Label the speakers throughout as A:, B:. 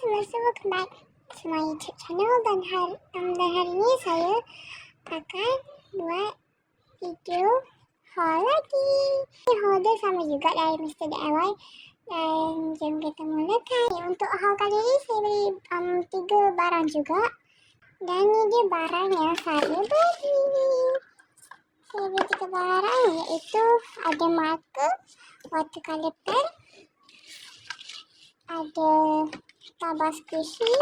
A: semua back to my YouTube channel dan hari, um, dan hari ni saya akan buat video haul lagi. Haul dia sama juga dari Mr. DIY dan jom kita mulakan. Untuk haul kali ni saya beli um, tiga barang juga dan ni dia barang yang saya beli. Saya beli tiga barang iaitu ada marker, watercolor pen, ada tabas squishy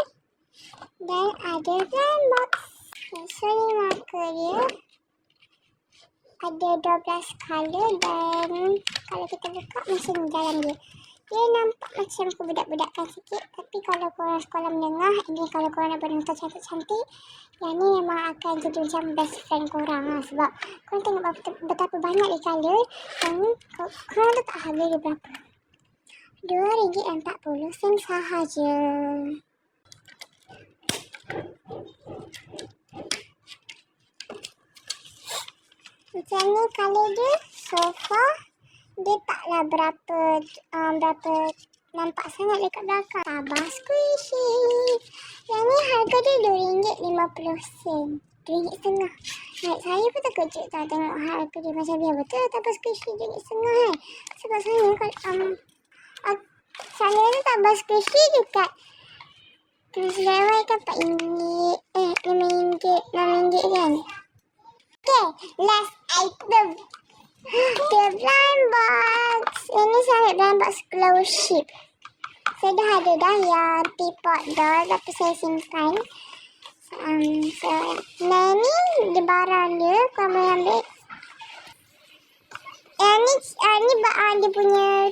A: dan ada pen box. So ni marker dia. Ada 12 color dan kalau kita buka macam dalam dia. Dia nampak macam kebudak-budakan sikit tapi kalau korang sekolah menengah ini kalau korang nak bernonton cantik-cantik yang ni memang akan jadi macam best friend korang lah sebab korang tengok betapa, banyak dia color dan korang letak harga dia berapa. RM2.40 sahaja. Macam ni kalau dia sofa dia taklah berapa um, berapa nampak sangat dekat belakang. Tabah squishy. Yang ni harga dia RM2.50. RM2.50. Naik saya pun terkejut tau tengok harga dia macam dia betul tabah squishy RM2.50 kan. Sebab saya kalau um, saya ni tambah squishy dekat Terus lewat kan RM4 eh RM5 RM6 kan. Okay, last item. The blind box. Ini saya blind box glow ship. Saya dah ada dah yang teapot doll tapi saya simpan. Um, so, nah ni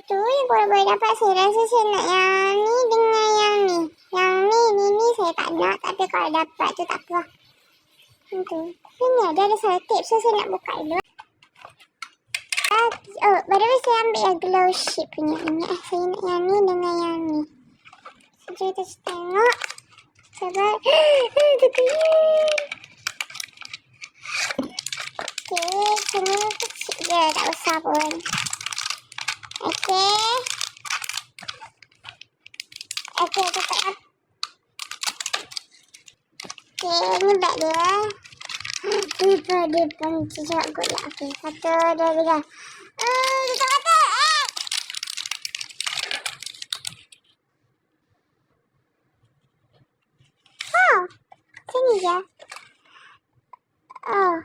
A: tu yang korang boleh dapat. Saya rasa saya nak yang ni dengan yang ni. Yang ni, ni, ni saya tak nak. Tapi kalau dapat tu tak apa. Itu. Ni ada, ada satu tip. So saya nak buka dulu. Uh, oh, way saya ambil yang glow ship punya ini. Eh, saya nak yang ni dengan yang ni. So kita tengok. Sabar. Itu keren. Okay, sini kecil je. Tak usah pun. Okay. Okay, tutup lah. Okay, ni bag dia. Tiba dia panci cakap kot lah. Okay, satu, dua, tiga. Uh, tutup mata. Eh! Oh, sini je. Oh.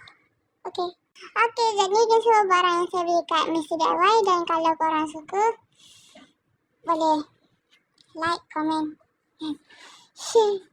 A: Okey. Okey, jadi ni semua barang yang saya beli kat Mr. DIY dan kalau korang suka boleh like, komen, share.